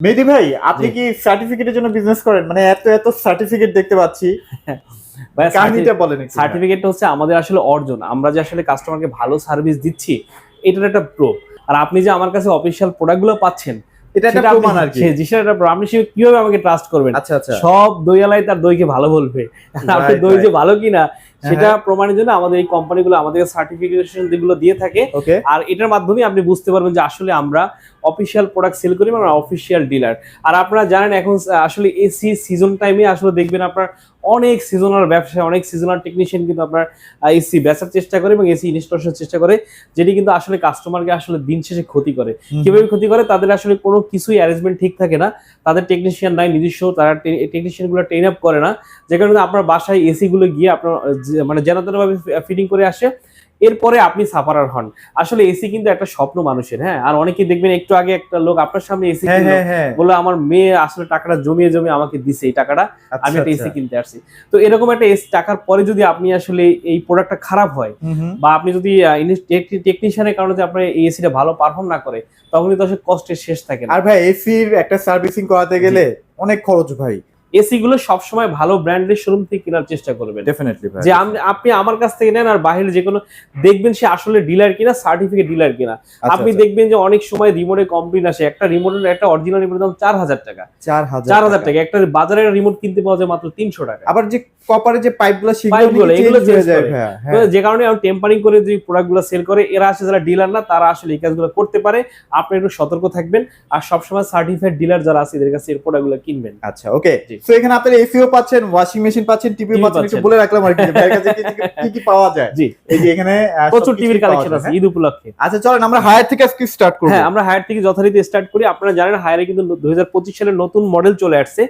মেহেদি ভাই আপনি কি সার্টিফিকেটের জন্য বিজনেস করেন? মানে এত এত সার্টিফিকেট দেখতে পাচ্ছি। কাহিনীটা বলেন। সার্টিফিকেটটা হচ্ছে আমাদের আসলে অর্জন। আমরা যে আসলে কাস্টমারকে ভালো সার্ভিস দিচ্ছি এটার একটা প্রুফ আর আপনি যে আমার কাছে অফিসিয়াল প্রোডাক্টগুলো পাচ্ছেন এটা একটা আপনি- প্রমাণ আর কি। জি, সেটা আপনি সে কীভাবে আমাকে ট্রাস্ট করবেন? আচ্ছা আচ্ছা। সব দইয়ালাই তার দইকে ভালো বলবে। আপনি দই যে ভালো কিনা সেটা হ্যাঁ। প্রমাণের জন্য আমাদের এই কোম্পানিগুলো আমাদের সার্টিফিকেশন যেগুলো দিয়ে থাকে আর এটার মাধ্যমে আপনি বুঝতে পারবেন যে আসলে আমরা অফিসিয়াল প্রোডাক্ট সেল করি মানে অফিসিয়াল ডিলার আর আপনারা জানেন এখন আসলে এসি সিজন টাইমে আসলে দেখবেন আপনার অনেক সিজনাল ব্যবসায় অনেক সিজনাল টেকনিশিয়ান কিন্তু আপনার এসি বেচার চেষ্টা করে এবং এসি ইনস্টলেশনের চেষ্টা করে যেটি কিন্তু আসলে কাস্টমারকে আসলে দিন শেষে ক্ষতি করে। কীভাবে ক্ষতি করে? তাদের আসলে কোনো কিছুই অ্যারেঞ্জমেন্ট ঠিক থাকে না। তাদের টেকনিশিয়ান নাই নিজস্ব তারা টেকনিশিয়ানগুলো ট্রেন আপ করে না। যে কারণে আপনার বাসায় এসিগুলো গিয়ে আপনার মানে যেন ভাবে ফিটিং করে আসে। এরপরে আপনি সাফারার হন। আসলে এসি কিন্তু একটা স্বপ্ন মানুষের হ্যাঁ? আর অনেকেই দেখবেন একটু আগে একটা লোক আপনার সামনে এসি হ্যাঁ হ্যাঁ হ্যাঁ। বলল আমার মেয়ে আসলে টাকাটা জমিয়ে জমিয়ে আমাকে দিছে এই টাকাটা আচ্ছা, আমি একটা আচ্ছা। এসি কিনতে আসছি। তো এরকম একটা এসি টাকার পরে যদি আপনি আসলে এই প্রোডাক্টটা খারাপ হয়। বা আপনি যদি টেকনিশিয়ানের কারণে আপনার এই এসিটা ভালো পারফর্ম না করে তখন কিন্তু আসলে কষ্টের শেষ থাকে আর ভাই এসির একটা সার্ভিসিং করাতে গেলে অনেক খরচ ভাই। এসি গুলো সবসময় ভালো ব্র্যান্ডের শোরুম থেকে কেনার চেষ্টা করবেন। ডেফিনেটলি যে আপনি আমার কাছ থেকে নেন আর বাইরে যে কোনো দেখবেন সে আসলে ডিলার কিনা সার্টিফিকেট ডিলার কিনা। আচ্ছা, আপনি আচ্ছা। দেখবেন যে অনেক সময় রিমোটে কমপ্লেন আসে। একটা রিমোটের একটা অরিজিনাল রিমোটের দাম চার হাজার টাকা। চার হাজার টাকা। একটা বাজারে রিমোট কিনতে পাওয়া যায় মাত্র তিনশো টাকা। আবার যে কপারে যে পাইপগুলো সেগুলো নাকি এগুলো হয়ে যায় তো হ্যাঁ। যে কারণে টেম্পারিং করে যে প্রোডাক্টগুলো সেল করে এরা আসে যারা ডিলার না তারা আসলে এই কাজগুলো করতে পারে। আপনি একটু সতর্ক থাকবেন। আর সবসময় সার্টিফাইড ডিলার যারা আছে এদের কাছে এই প্রোডাক্টগুলো কিনবেন। আচ্ছা ওকে তো এখানে আপনারা এসিও পাচ্ছেন ওয়াশিং মেশিন পাচ্ছেন টিভি পাচ্ছেন একটু বলে রাখলাম আর কি। ভাইয়ের কাছে কি কি- পাওয়া যায়? জি। এই যে এখানে প্রচুর টিভির কালেকশন আছে হ্যাঁ? ঈদ উপলক্ষে। আচ্ছা চলেন আমরা হায়ার থেকে আজকে স্টার্ট করব। হ্যাঁ আমরা হায়ার থেকে যথারীতি স্টার্ট করি। আপনারা জানেন হায়ারে কিন্তু দুই হাজার পঁচিশ সালের নতুন মডেল চলে আসছে।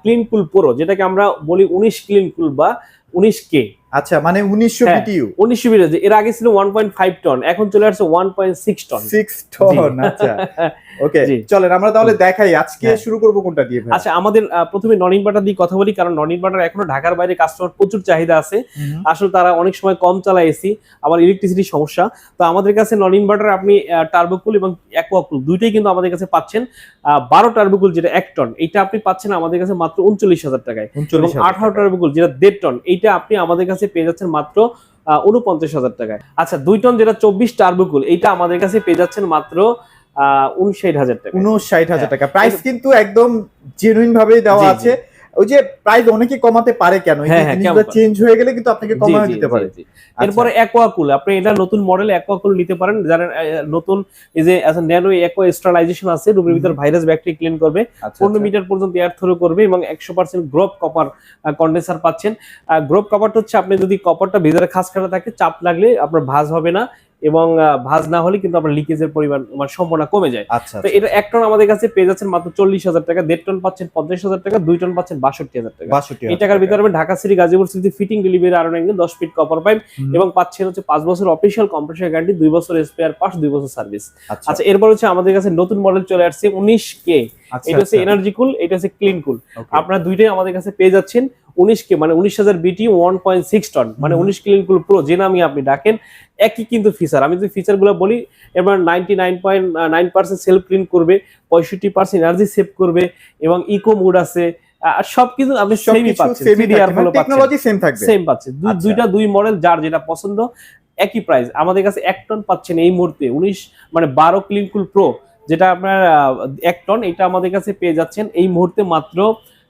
ক্লিন কুল প্রো যেটাকে আমরা বলি উনিশ ক্লিন কুল বা উনিশ কে আচ্ছা মানে 1900 হ্যাঁ। বিটিইউ উনিশশো বিরাজ এর আগে ছিল ওয়ান পয়েন্ট ফাইভ টন এখন চলে আসছে one point six ton 6 ton আচ্ছা। ওকে। চলেন আমরা তাহলে দেখাই আজকে হ্যাঁ। শুরু করব কোনটা দিয়ে আচ্ছা আমাদের প্রথমে নন ইনভার্টার দিয়ে কথা বলি কারণ নন ইনভার্টার এখনও ঢাকার বাইরে কাস্টমার প্রচুর চাহিদা আছে। আসলে তারা অনেক সময় কম চালায় এসি আবার ইলেকট্রিসিটির সমস্যা। তো আমাদের কাছে নন ইনভার্টার আপনি টার্বোকুল এবং অ্যাকোয়াকুল দুইটাই কিন্তু আমাদের কাছে পাচ্ছেন। বারো টার্বোকুল যেটা এক টন এইটা আপনি পাচ্ছেন আমাদের কাছে মাত্র উনচল্লিশ হাজার টাকায়। এবং আঠারো টার্বোকুল যেটা দেড় টন এইটা আপনি আমাদের কাছে পেয়ে যাচ্ছেন মাত্র উনপঞ্চাশ হাজার টাকায়। আচ্ছা দুই টন যেটা চব্বিশ টার্বোকুল এইটা আমাদের কাছে পেয়ে যাচ্ছেন মাত্র উনষাট হাজার টাকা। 59000 টাকা। প্রাইস কিন্তু একদম জেনুইন ভাবেই দেওয়া। আছে। ওই যে প্রাইস অনেকে কমাতে পারে কেন? হ্যাঁ, হ্যাঁ? চেঞ্জ হয়ে গেলে কিন্তু আপনাকে জি, কমানো দিতে পারে। এরপরে অ্যাকোয়াকুল আপনি এটা নতুন মডেল অ্যাকোয়াকুল নিতে পারেন। যারা নতুন এই যে ন্যানো অ্যাকোয়া স্টারাইজেশন আছে রুমের ভিতর ভাইরাস ব্যাকটেরিয়া ক্লিন করবে। আচ্ছা, পনেরো আচ্ছা। মিটার পর্যন্ত এয়ার থ্রো করবে এবং একশো পার্সেন্ট গ্রোপ কপার কন্ডেন্সার পাচ্ছেন। গ্রোপ কপারটা হচ্ছে আপনি যদি কপারটা ভেতরে খাস কাটা থাকে চাপ লাগলে আপনার ভাঁজ হবে না। এবং ভাঁজ না হলে কিন্তু আপনার লিকেজের পরিমাণ মানে সম্ভাবনা কমে যায়। আচ্ছা তো এটা এক টন আমাদের কাছে পেয়ে যাচ্ছেন মাত্র চল্লিশ হাজার টাকা দেড় টন পাচ্ছেন পঞ্চাশ হাজার টাকা দুই টন পাচ্ছেন বাষট্টি হাজার টাকা। 62 এই টাকার ভিতরে আপনি Dhaka city Gazipur city fitting delivery আরও নাকি দশ ফিট কপার পাইপ এবং পাচ্ছেন হচ্ছে পাঁচ বছর অফিসিয়াল কম্প্রেসার গ্যারান্টি দুই বছর স্পেয়ার পাস দুই বছর সার্ভিস আচ্ছা। আচ্ছা এরপর হচ্ছে আমাদের কাছে নতুন মডেল চলে আসছে উনিশ কে আচ্ছা, এটা হচ্ছে আচ্ছা। এনার্জি কুল এটা হচ্ছে ক্লিন কুল আপনারা দুইটাই আমাদের কাছে পেয়ে যাচ্ছেন উনিশ কে মানে উনিশ হাজার বিটি ওয়ান পয়েন্ট সিক্স টন মানে উনিশ ক্লিন কুল প্রো যে নামই আপনি ডাকেন একই কিন্তু ফিচার আমি যদি ফিচারগুলো বলি এবার ninety nine point nine percent self clean করবে পঁয়ষট্টি পার্সেন্ট এনার্জি সেভ করবে এবং ইকো মুড আছে আর সব কিন্তু আপনি সেমই সবকিছু পাচ্ছেন। সেমই থ্রি আর ফলো পাচ্ছেন। টেকনোলজি সেম থাকবে। সেম পাচ্ছে আচ্ছা। দুইটা দুই মডেল যার যেটা পছন্দ একই প্রাইস আমাদের কাছে এক টন পাচ্ছেন এই মুহূর্তে উনিশ মানে বারো ক্লিনকুল প্রো যেটা আপনার এক টন এটা আমাদের কাছে পেয়ে যাচ্ছেন। এই মুহূর্তে মাত্র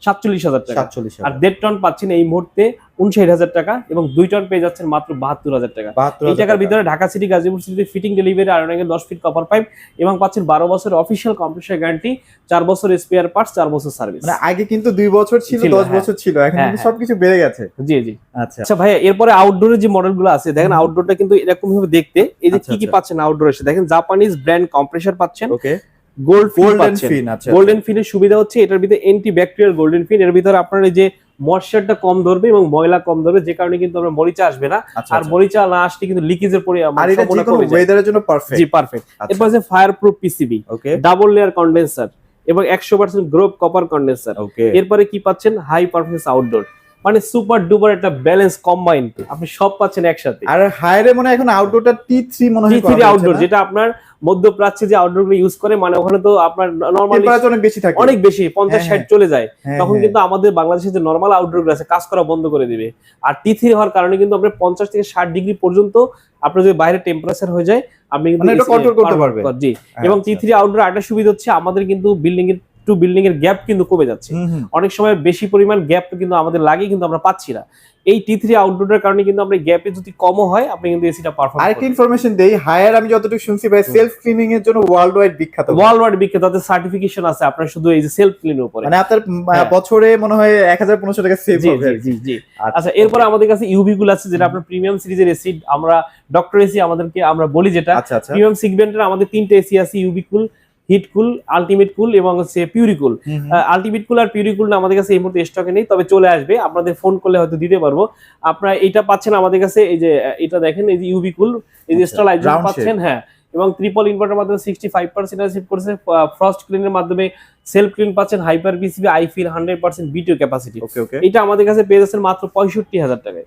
সাতচল্লিশ হাজার টাকা। 47 আর দেড় টন পাচ্ছেন এই মুহূর্তে উনষাট হাজার টাকা এবং দুই টন পেয়ে যাচ্ছেন মাত্র বাহাত্তর হাজার টাকা। এই টাকার ভিতরে Dhaka city Gazipur city fitting delivery আর অনেকে দশ ফিট কপার পাইপ এবং পাচ্ছেন বারো বছর অফিসিয়াল কম্প্রেসার গ্যারান্টি চার বছর স্পেয়ার পার্টস চার বছর সার্ভিস মানে আগে কিন্তু দুই বছর ছিল দশ হ্যাঁ। বছর ছিল এখন হ্যাঁ, কিন্তু হ্যাঁ। সবকিছু বেড়ে গেছে। জি জি। আচ্ছা। আচ্ছা ভাইয়া এরপরে আউটডোরের যে মডেলগুলো আছে দেখেন আউটডোরটা কিন্তু এরকম ভাবে দেখতে এই যে আচ্ছা, কি কি আচ্ছা। পাচ্ছেন আউটডোর এসে? দেখেন জাপানিজ ব্র্যান্ড কম্প্রেসার পাচ্ছেন। ওকে গোল্ড গোল্ডেন ফিন আচ্ছা গোল্ডেন ফিনের সুবিধা হচ্ছে এটার ভিতরে ব্যাকটেরিয়াল গোল্ডেন ফিন এর ভিতরে আপনার যে ময়শ্চারটা কম ধরবে এবং ময়লা কম ধরবে যে কারণে কিন্তু আপনার মরিচা আসবে না। আচ্ছা আর আচ্ছা। মরিচা না আসলে কিন্তু লিকেজের পরিমাণ আর এটা যে কোনো। ওয়েদারের জন্য পারফেক্ট জি পারফেক্ট এরপর আছে fire proof PCB okay double layer condenser এবং একশো পার্সেন্ট গ্রোপ কপার কন্ডেন্সার ওকে এরপরে কি পাচ্ছেন? হাই পারফরমেন্স আউটডোর মানে সুপার ডুপার একটা ব্যালেন্স কম্বাইন আপনি সব পাচ্ছেন একসাথে। আর হায়ারে মনে হয় এখন আউটডোরটা টি থ্রি মনে হয় থ্রি আউটডোর যেটা আপনার মধ্যপ্রাচ্যে যে আউটডোরগুলো ইউজ করে মানে ওখানে তো আপনার নর্মালি অনেক বেশি থাকে। অনেক বেশি পঞ্চাশ হ্যাঁ, ষাট চলে যায়। হ্যাঁ, তখন হ্যাঁ। কিন্তু আমাদের বাংলাদেশে যে নর্মাল আউটডোরগুলো আছে কাজ করা বন্ধ করে দিবে। আর টি থ্রি হওয়ার কারণে কিন্তু আপনার পঞ্চাশ থেকে ষাট ডিগ্রি পর্যন্ত আপনার যদি বাইরে টেম্পারেচার হয়ে যায় আপনি কিন্তু মানে AC control করতে পারবেন। জি। এবং টি। থ্রি আউটডোর একটা সুবিধা হচ্ছে আমাদের কিন্তু বিল্ডিং এর টু বিল্ডিং এর গ্যাপ কিন্তু কমে যাচ্ছে। অনেক সময় বেশি পরিমাণ গ্যাপ কিন্তু আমাদের লাগে কিন্তু আমরা পাচ্ছি না। এই টি থ্রি আউটডোরের কারণে কিন্তু আমরা গ্যাপে যদি কমও হয় আপনি কিন্তু এসিটা পারফর্ম আরেকটা ইনফরমেশন দেই হায়ার আমি যতটুকু শুনছি ভাই সেলফ ক্লিনিং এর জন্য ওয়ার্ল্ড ওয়াইড বিখ্যাত। ওয়ার্ল্ড ওয়াইড বিখ্যাত তাদের সার্টিফিকেশন আছে আপনার শুধু এই যে সেলফ ক্লিনের উপরে। মানে আপনার হ্যাঁ। বছরে মনে হয় এক হাজার পনেরোশো টাকা সেভ হবে জি জি জি। আচ্ছা এরপরে আমাদের কাছে ইউভি গুলো আছে যেটা আপনার প্রিমিয়াম সিরিজের এসি আমরা ডক্টর এসি আমাদেরকে আমরা বলি যেটা। আচ্ছা আচ্ছা। প্রিমিয়াম সিগমেন্টের আমাদের তিনটে এসি আছে UV cool heat cool ultimate cool এবং হচ্ছে পিউরি কুল। হুম, হুম। আলটিমেট কুল আর পিউরিকুল আমাদের কাছে এই মুহূর্তে স্টকে নেই তবে চলে আসবে। আপনাদের ফোন করলে হয়তো দিতে পারব। আপনারা এটা পাচ্ছেন আমাদের কাছে এই যে এটা দেখেন এই যে ইউভি কুল এই যে আচ্ছা, স্টলাইজার পাচ্ছেন হ্যাঁ। এবং ট্রিপল ইনভার্টার মাধ্যমে সিক্সটি ফাইভ পার্সেন্ট রিসিভ করেছে ফ্রস্ট ক্লিনের মাধ্যমে সেলফ ক্লিন পাচ্ছেন hyper PCB I feel hundred percent BTU capacity okay okay এটা আমাদের কাছে পেয়ে যাচ্ছেন মাত্র পঁয়ষট্টি হাজার টাকায়।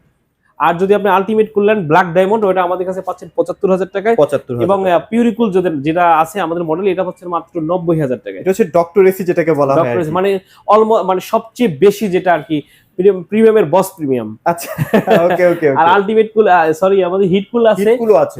আর যদি আপনি আলটিমেট করলেন ব্ল্যাক ডায়মন্ড ওটা আমাদের কাছে পাচ্ছেন পঁচাত্তর হাজার টাকায়। পঁচাত্তর এবং পিউরিকুল যেটা আছে আমাদের মডেল এটা পাচ্ছেন মাত্র নব্বই হাজার টাকায়। এটা হচ্ছে ডক্টর এসি যেটাকে বলা হয় মানে অলমো মানে সবচেয়ে বেশি যেটা আর কি প্রিমিয়ামের বস প্রিমিয়াম আচ্ছা ওকে ওকে আর আলটিমেট কুল সরি আমাদের হিট কুল আছে।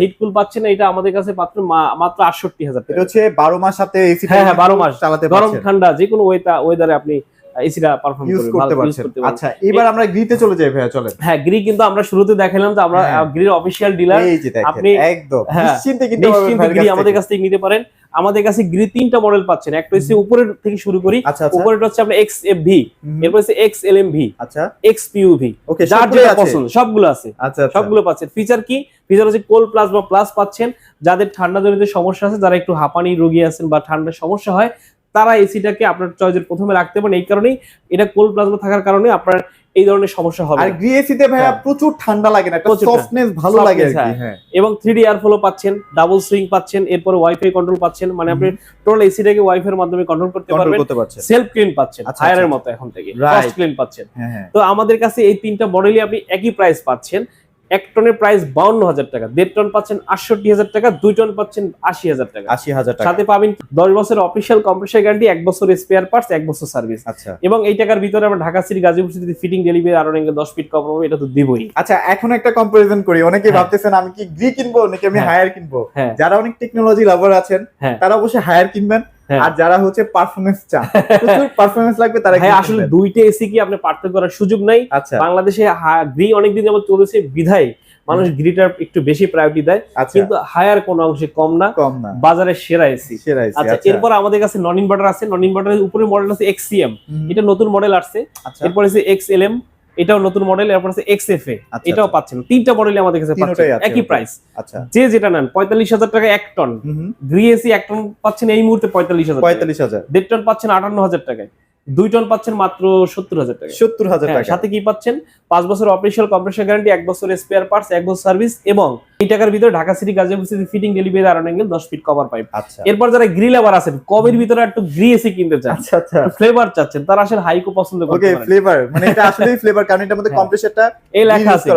হিট কুল পাচ্ছেন এটা আমাদের কাছে মাত্র মাত্র আটষট্টি হাজার এটা টাকা। হচ্ছে বারো মাস সাথে এসি হ্যাঁ, হ্যাঁ, 12 মাস। চালাতে গরম ঠান্ডা যে কোনো ওয়েদারে আপনি এসিটা পারফর্ম ইউজ করতে পারছেন। আচ্ছা এবার আমরা গ্রিতে চলে যাই ভাইয়া চলেন। হ্যাঁ গ্রি কিন্তু আমরা শুরুতে দেখালাম যে আমরা হ্যাঁ। গ্রির অফিসিয়াল ডিলার আপনি- একদম। হ্যাঁ, নিশ্চিন্তে কিনতে গ্রি আমাদের কাছ থেকে নিতে পারেন। আমাদের কাছে গ্রি তিনটা মডেল পাচ্ছেন। একটা হচ্ছে উপরের থেকে শুরু করি। আচ্ছা আচ্ছা। উপরেটা হচ্ছে আপনার এক্স এফ ভি এরপর হচ্ছে এক্স এল এম ভি আচ্ছা। এক্স পিউভি ওকে যার যেটা পছন্দ সবগুলো আছে। আচ্ছা আচ্ছা। সবগুলো পাচ্ছেন। ফিচার কি? ফিচার হচ্ছে কোল প্লাস বা প্লাস পাচ্ছেন। যাদের ঠান্ডা জনিত সমস্যা আছে যারা একটু হাঁপানি রোগী আছেন বা ঠান্ডার সমস্যা হয় তারা এসিটাকে আপনার চয়েসের প্রথমে রাখতে পারেন এই কারণেই এটা কোল প্লাজমা থাকার কারণে আপনার এই ধরনের সমস্যা হবে আর না। গ্রি ভাইয়া হ্যাঁ। প্রচুর ঠান্ডা লাগে না একটা সফটনেস ভালো লাগে আর কি হ্যাঁ। হ্যাঁ এবং থ্রি ডি এয়ারফ্লো পাচ্ছেন ডাবল সুইং পাচ্ছেন এরপর ওয়াইফাই কন্ট্রোল পাচ্ছেন মানে আপনি টোটাল এসিটাকে ওয়াইফাই এর মাধ্যমে কন্ট্রোল করতে পারবেন সেলফ ক্লিন পাচ্ছেন আচ্ছা, হায়ারের আচ্ছা। মতো এখন থেকে. ফার্স্ট ক্লিন পাচ্ছেন তো আমাদের কাছে এই তিনটা মডেলই আপনি একই প্রাইস পাচ্ছেন এক টনের প্রাইস বাউন্ন হাজার টাকা দেড় টন পাচ্ছেন আটষট্টি হাজার টাকা দুই টন পাচ্ছেন আশি হাজার টাকা আশি হাজার টাকা সাথে পাবেন দশ বছরের অফিসিয়াল কম্প্রেসার গ্যারান্টি এক বছর স্পেয়ার পার্টস এক বছর সার্ভিস আচ্ছা এবং এই টাকার ভিতরে আমরা ঢাকা সিটি গাজীপুর সিটিতে ফিটিং ডেলিভারি আরও নাকি দশ ফিট কম হবে এটা তো দিবই আচ্ছা এখন একটা কম্পারিজন করি অনেকে হ্যাঁ। ভাবতেছেন আমি কি গ্রি কিনবো নাকি আমি হ্যাঁ। হায়ার কিনবো হ্যাঁ যারা অনেক টেকনোলজি লাভার আছেন হ্যাঁ। তারা অবশ্যই হায়ার কিনবেন হ্যাঁ। আর যারা হচ্ছে পারফরমেন্স চান প্রচুর পারফরমেন্স লাগবে তারা ভাই আসলে দুইটা এসি কি আপনি পার্থক্য করার সুযোগ নাই? আচ্ছা। বাংলাদেশে গ্রি অনেকদিন যাবত চলেছে বিধায় মানুষ গ্রিটার একটু বেশি প্রায়োরিটি দেয় আচ্ছা। কিন্তু হায়ার কোন অংশে কম না। কম না। বাজারের সেরা এসি সেরা AC, আচ্ছা এরপর আমাদের কাছে নন ইনভার্টার আছে নন ইনভার্টারের উপরে মডেল আছে এক্সিএম হুম, এটা নতুন মডেল আসছে। আচ্ছা। এরপর আছে এক্স এল এম এটাও নতুন মডেল এরপর আছে এক্স এফ এ আচ্ছা, এটাও। পাচ্ছেন। তিনটা মডেল আমাদের কাছে পাচ্ছেন। একই প্রাইস আচ্ছা। যে যেটা নেন পঁয়তাল্লিশ হাজার টাকা 1 টন হুম, হুম, গ্রি এসি এক টন পাচ্ছেন এই মুহূর্তে পঁয়তাল্লিশ হাজার টাকায়। পঁয়তাল্লিশ হাজার। দেড় টন পাচ্ছেন আটান্ন হাজার টাকায়। দুই টন পাচ্ছেন মাত্র সত্তর হাজার টাকা। সত্তর হাজার হ্যাঁ, টাকা। সাথে কি পাচ্ছেন? পাঁচ বছর অফিসিয়াল কম্প্রেসার গ্যারান্টি এক বছর স্পেয়ার পার্টস এক বছর সার্ভিস এবং এই টাকার ভিতরে Dhaka city Gazipur city fitting delivery আর অ্যাঙ্গেল দশ ফিট কভার পাইপ আচ্ছা। এরপর যারা গ্রিল আবার আছেন কমের ভিতরে একটু গ্রি এসি কিনতে চান। আচ্ছা আচ্ছা। ফ্লেভার চাচ্ছেন তারা আসলে হাইকো পছন্দ করতে ওকে ফ্লেভার মানে এটা আসলেই ফ্লেভার কারণ এটার মধ্যে হ্যাঁ। কম্প্রেসারটা এই লেখা আছে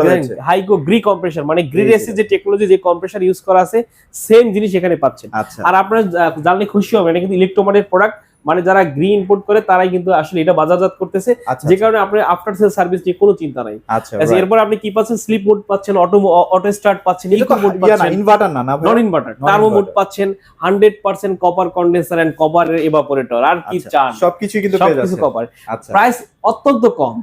হাইকো গ্রি কম্প্রেসার মানে জি। এসি যে টেকনোলজি যে কম্প্রেসার ইউজ করা আছে সেম জিনিস এখানে পাচ্ছেন। আচ্ছা। আর আপনারা জানলে খুশি হবেন এটা কিন্তু ইলেকট্রোমার্টের প্রোডাক্ট মানে যারা গ্রি ইম্পোর্ট করে তারাই কিন্তু আসলে এটা বাজারজাত করতেছে। আচ্ছা যে কারণে আপনার আফটার সেল সার্ভিস নিয়ে কোনো চিন্তা নাই। আচ্ছা আচ্ছা, এরপর আপনি কি পাচ্ছেন? স্লিপ মোড পাচ্ছেন অটো অটো স্টার্ট পাচ্ছেন ইকো মোড পাচ্ছেন। ইনভার্টার না না নন ইনভার্টার টার্বো মোড পাচ্ছেন hundred percent copper condenser and copper evaporator আর কি আচ্ছা, চান? সবকিছু কিন্তু পেয়ে সবকিছু কপার আচ্ছা। প্রাইস অত্যন্ত কম।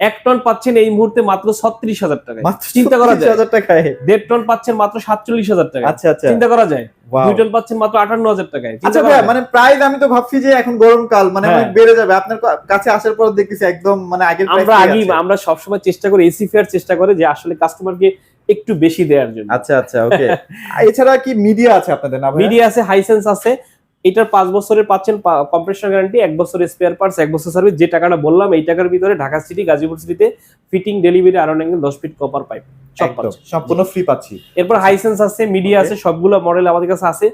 এক টন পাচ্ছেন এই মুহূর্তে মাত্র ছত্রিশ হাজার টাকা চিন্তা করা যায়। 36,000 টাকায়। দেড় টন পাচ্ছেন মাত্র সাতচল্লিশ হাজার টাকা আচ্ছা আচ্ছা। চিন্তা করা যায়। দুই টন পাচ্ছেন মাত্র আটান্ন হাজার টাকায়। আচ্ছা মানে প্রাইস আমি তো ভাবছি যে এখন গরমকাল মানে হ্যাঁ। অনেক বেড়ে যাবে। আপনার কাছে আসার পর দেখতেছি একদম মানে আগের আমরা আগেই আমরা সবসময় চেষ্টা করি এসি ফেয়ার চেষ্টা করে যে আসলে কাস্টমারকে একটু বেশি দেওয়ার জন্য। আচ্ছা আচ্ছা ওকে এছাড়া কি মিডিয়া আছে আপনাদের না মিডিয়া আছে হাইসেন্স আছে। এটার পাঁচ বছরের পাচ্ছেন কম্প্রেসার গ্যারান্টি এক বছরের স্পেয়ার পার্টস এক বছর সার্ভিস যে টাকাটা বললাম এই টাকার ভিতরে ঢাকা সিটি গাজীপুর সিটিতে ফিটিং ডেলিভারি আরও অ্যাঙ্গেল দশ ফিট কপার পাইপ। সম্পূর্ণ ফ্রি পাচ্ছি। এরপর হাইসেন্স আছে মিডিয়া. আছে সবগুলো মডেল আমাদের কাছে আছে।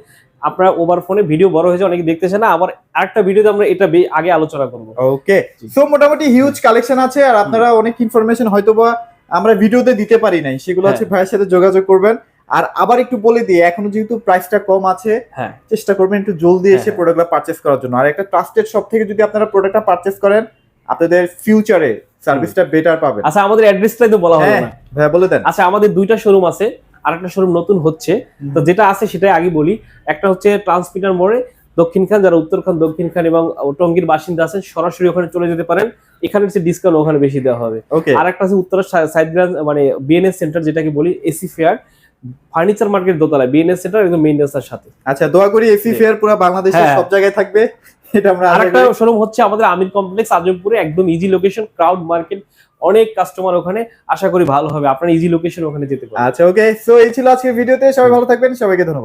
আপনার ওভার ফোনে ভিডিও বড় হয়েছে অনেকে দেখতেছে না। আবার আরেকটা ভিডিওতে আমরা এটা আগে আলোচনা করব। ওকে। সো মোটামুটি হিউজ কালেকশন আছে আর আপনারা অনেক ইনফরমেশন হয়তোবা আমরা ভিডিওতে দিতে পারি নাই। সেগুলো হচ্ছে ভাইয়ের সাথে যোগাযোগ করবেন। আর আবার একটু বলে দিই এখনও যেহেতু প্রাইসটা কম আছে হ্যাঁ। চেষ্টা করবেন একটু জলদি হ্যাঁ, এসে হ্যাঁ। প্রোডাক্টটা পারচেস করার জন্য। আর একটা ট্রাস্টেড শপ থেকে যদি আপনারা প্রোডাক্টটা পারচেস করেন আপনাদের ফিউচারে সার্ভিসটা বেটার পাবেন। আচ্ছা আমাদের অ্যাড্রেসটাই তো বলা হলো হ্যাঁ না। ভাইয়া বলে দেন। আচ্ছা আমাদের দুইটা শোরুম আছে আর একটা শোরুম নতুন হচ্ছে। তো যেটা আছে সেটাই আগে বলি। একটা হচ্ছে ট্রান্সমিটার মোড়ে দক্ষিণখান যারা উত্তরখান দক্ষিণখান এবং টঙ্গীর বাসিন্দা আছেন সরাসরি ওখানে চলে যেতে পারেন। এখানে হচ্ছে ডিসকাউন্ট ওখানে বেশি দেওয়া হবে। ওকে আর একটা আছে উত্তর সাইডগ্রাম মানে বিএনএস সেন্টার যেটাকে বলি এসি ফেয়ার ফার্নিচার মার্কেট দোতলা বিএনএস সেন্টার একদম মেইন রাস্তার সাথে। আচ্ছা দোয়া করি এসি ফেয়ার পুরো বাংলাদেশের হ্যাঁ। সব জায়গায় থাকবে। এটা আমরা আরেকটা শোরুম হচ্ছে আমাদের আমির কমপ্লেক্স আজমপুরে একদম ইজি লোকেশন ক্রাউড মার্কেট অনেক কাস্টমার ওখানে। আশা করি ভালো হবে আপনার ইজি লোকেশন ওখানে যেতে পারেন আচ্ছা ওকে সো এই ছিল আজকের ভিডিওতে সবাই ভালো থাকবেন সবাইকে ধন্যবাদ।